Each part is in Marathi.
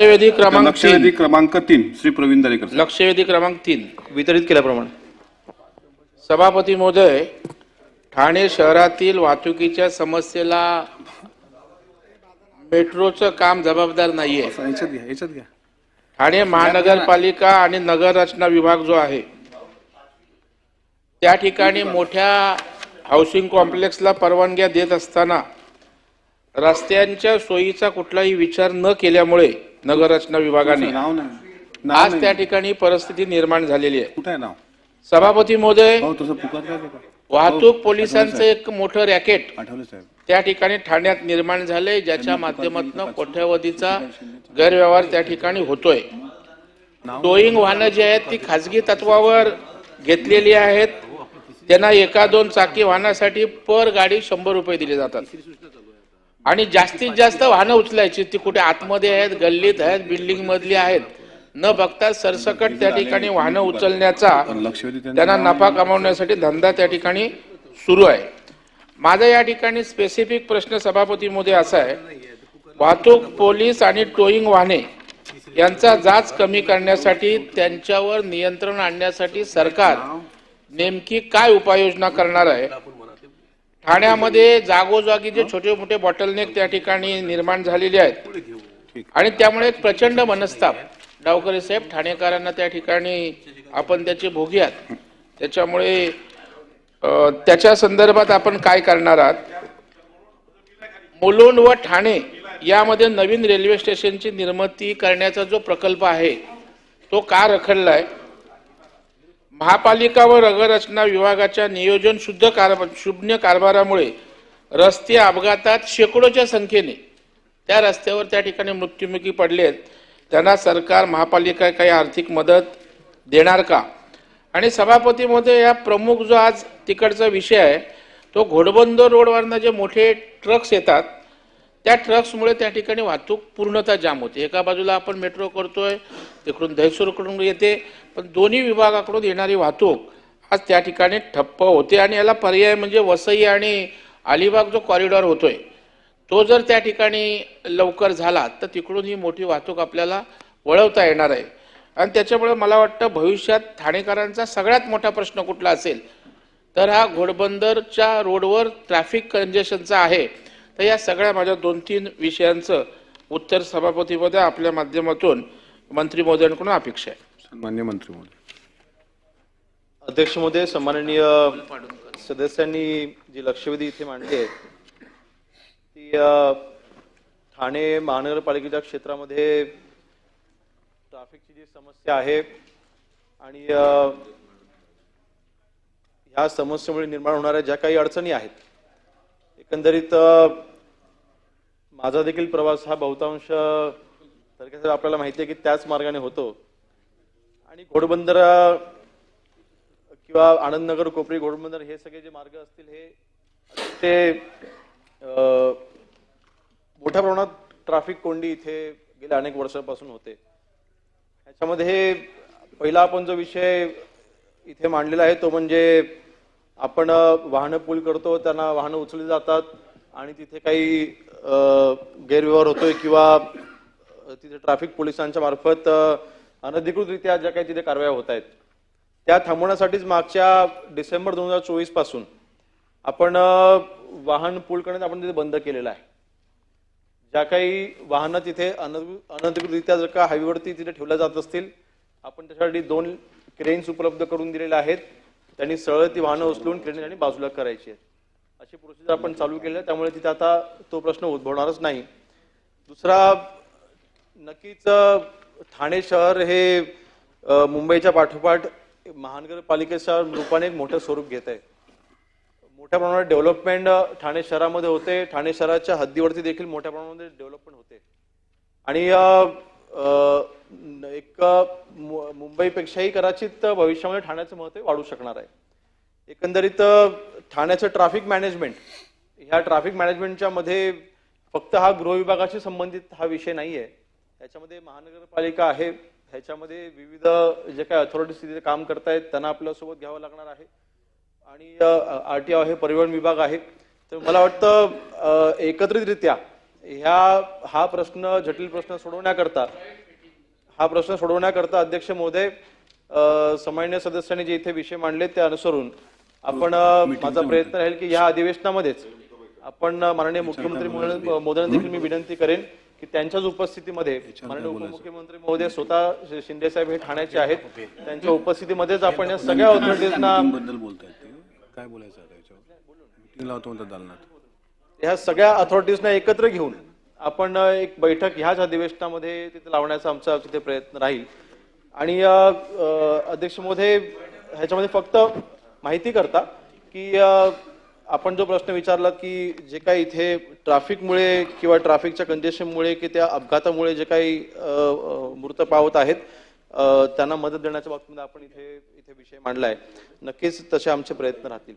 लक्षवेधी क्रमांक लक्षवेधी तीन. क्रमांक तीन श्री प्रवीण दरेकर साहेब. लक्षवेधी क्रमांक तीन. वितरित केल्याप्रमाणे. सभापती महोदय ठाणे शहरातील वाहतुकीच्या समस्येला मेट्रोचं काम जबाबदार नाहीये. याच्यात घ्या याच्यात घ्या. ठाणे महानगरपालिका आणि नगर रचना विभाग जो आहे त्या ठिकाणी मोठ्या हाऊसिंग कॉम्प्लेक्सला परवानग्या देत असताना रस्त्यांच्या सोयीचा कुठलाही विचार न केल्यामुळे नगर रचना विभागाने नाव नाही. नाव आज त्या ठिकाणी परिस्थिती निर्माण झालेली आहे. कुठं नाव? सभापती महोदय हो तसं पुकार काय का वाहतूक पोलिसांचं एक मोठं रॅकेट आठवले साहेब. त्या ठिकाणी ठाण्यात निर्माण झाले ज्याच्या माध्यमातून कोट्यावधीचा गैरव्यवहार त्या ठिकाणी होतोय. टोईंग वाहनं जी आहेत ती खाजगी तत्वावर घेतलेली आहेत. त्यांना एका दोन चाकी वाहनासाठी पर गाडी शंभर रुपये दिले जातात. आणि जास्तीत जास्त वाहनं उचलायची. ती कुठे आतमध्ये आहेत गल्लीत आहेत बिल्डिंग मधली आहेत. न बघता सरसकट त्या ठिकाणी वाहनं उचलण्याचा त्यांना नफा कमावण्यासाठी धंदा त्या ठिकाणी सुरू आहे. माझा या ठिकाणी स्पेसिफिक प्रश्न सभापती मोदी असा आहे. वाहतूक पोलीस आणि टोईंग वाहने यांचा जाच कमी करण्यासाठी त्यांच्यावर नियंत्रण आणण्यासाठी सरकार नेमकी काय उपाययोजना करणार आहे? ठाण्यामध्ये जागोजागी जे छोटे मोठे बॉटलनेक त्या ठिकाणी निर्माण झालेले आहेत. आणि त्यामुळे एक प्रचंड मनस्ताप. डावकरे साहेब ठाणेकरांना त्या ठिकाणी आपण त्याचे भोगी त्याच्यामुळे त्याच्या संदर्भात आपण काय करणार आहात? मुलुंड व ठाणे यामध्ये नवीन रेल्वे स्टेशनची निर्मिती करण्याचा जो प्रकल्प आहे तो का रखडलाय? महापालिका व रगरचना विभागाच्या नियोजन शुद्ध कारभार शून्य कारभारामुळे रस्ते अपघातात शेकडोच्या संख्येने. त्या रस्त्यावर त्या ठिकाणी मृत्युमुखी पडलेत त्यांना सरकार महापालिका काही आर्थिक मदत देणार का? आणि सभापतीमध्ये या प्रमुख जो आज तिकडचा विषय आहे तो घोडबंदर रोडवरनं जे मोठे ट्रक्स येतात त्या ट्रक्समुळे त्या ठिकाणी वाहतूक पूर्णतः जाम होते. एका बाजूला आपण मेट्रो करतोय तिकडून दहिसूरकडून येते पण दोन्ही विभागाकडून येणारी वाहतूक आज त्या ठिकाणी ठप्प होते आणि याला पर्याय म्हणजे वसई आणि अलिबाग जो कॉरिडॉर होतोय तो जर त्या ठिकाणी लवकर झाला तर तिकडून ही मोठी वाहतूक आपल्याला वळवता येणार आहे. आणि त्याच्यामुळे मला वाटतं भविष्यात ठाणेकरांचा सगळ्यात मोठा प्रश्न कुठला असेल तर हा घोडबंदरच्या रोडवर ट्रॅफिक कंजेशनचा आहे. तर या सगळ्या माझ्या दोन तीन विषयांचं उत्तर सभापतीमध्ये आपल्या माध्यमातून मंत्री महोदयांकडून अपेक्षा आहे. सन्मान्य मंत्री महोदय. अध्यक्ष महोदय सन्माननीय सदस्यांनी जी लक्षवेधी इथे मांडली आहे ती ठाणे महानगरपालिकेच्या क्षेत्रामध्ये ट्रॅफिकची जी समस्या आहे आणि ह्या समस्येमुळे निर्माण होणाऱ्या ज्या काही अडचणी आहेत एकंदरीत माझा देखील प्रवास हा बहुतांश थोडक्यात आपल्याला माहिती आहे की त्याच मार्गाने होतो. आणि घोडबंदर किंवा आनंदनगर कोपरी घोडबंदर हे सगळे जे मार्ग असतील हे ते मोठ्या प्रमाणात ट्रॅफिक कोंडी इथे गेल्या अनेक वर्षांपासून होते. ह्याच्यामध्ये हे पहिला आपण जो विषय इथे मांडलेला आहे तो म्हणजे आपण वाहनं पूल करतो त्यांना वाहनं उचलली जातात. आणि तिथे काही गैरव्यवहार होतोय किंवा तिथे ट्रॅफिक पोलिसांच्या मार्फत अनधिकृतरित्या ज्या काही तिथे कारवाया होत आहेत त्या थांबवण्यासाठीच मागच्या डिसेंबर दोन हजार चोवीसपासून आपण वाहन पूल करण्यात आपण तिथे बंद केलेलं आहे. ज्या काही वाहनं तिथे अनधिकृतरित्या जर का हायवेवरती तिथे ठेवल्या जात असतील आपण त्याच्यासाठी दोन क्रेन्स उपलब्ध करून दिलेल्या आहेत. त्यांनी सरळ ती वाहनं उचलून क्रेन आणि बाजूला करायची आहेत. अशी प्रोसिजर आपण चालू केलं आहे त्यामुळे तिथे आता तो प्रश्न उद्भवणारच नाही. दुसरा नक्कीच ठाणे शहर हे मुंबईच्या पाठोपाठ महानगरपालिकेच्या रूपाने एक मोठं स्वरूप घेत आहे. मोठ्या प्रमाणात डेव्हलपमेंट ठाणे शहरामध्ये होते. ठाणे शहराच्या हद्दीवरती देखील मोठ्या प्रमाणामध्ये डेव्हलपमेंट होते. आणि एक मु- मुंबईपेक्षाही कदाचित भविष्यामध्ये ठाण्याचं महत्त्व वाढू शकणार आहे. एकंदरीत ठाण्याचं ट्रॅफिक मॅनेजमेंट ह्या ट्रॅफिक मॅनेजमेंटच्या मध्ये फक्त हा गृह विभागाशी संबंधित हा विषय नाही आहे ह्याच्यामध्ये महानगरपालिका आहे. ह्याच्यामध्ये विविध जे काही अथॉरिटीज तिथे काम करतायत त्यांना आपल्यासोबत घ्यावं लागणार आहे. आणि आर टी आहे परिवहन विभाग आहे. तर मला वाटतं एकत्रितरित्या ह्या हा प्रश्न जटिल प्रश्न सोडवण्याकरता हा प्रश्न सोडवण्याकरता अध्यक्ष महोदय सामान्य सदस्यांनी जे इथे विषय मांडले ते अनुसरून आपण माझा प्रयत्न राहील की या अधिवेशनामध्येच आपण माननीय मुख्यमंत्री महोदयांना देखील मी विनंती करेन की त्यांच्याच उपस्थितीमध्ये माननीय उपमुख्यमंत्री महोदय स्वतः शिंदे साहेब हे ठाण्याचे आहेत. त्यांच्या उपस्थितीमध्येच आपण या सगळ्या ऑथॉरिटीजना बद्दल बोलतायत काय बोलायचं ह्या सगळ्या अथॉरिटीजना एकत्र घेऊन आपण एक बैठक ह्याच अधिवेशनामध्ये तिथे लावण्याचा आमचा तिथे प्रयत्न राहील. आणि अध्यक्ष महोदय ह्याच्यामध्ये फक्त माहिती करता की आपण जो प्रश्न विचारला की जे काही इथे ट्रॅफिकमुळे किंवा ट्रॅफिकच्या कंजेशनमुळे की त्या अपघातामुळे जे काही मृत पावत आहेत त्यांना मदत देण्याच्या बाबतीमध्ये आपण इथे इथे विषय मांडलाय. नक्कीच तसे आमचे प्रयत्न राहतील.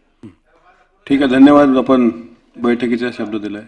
ठीक आहे धन्यवाद. आपण बैठकीचा शब्द दिलाय.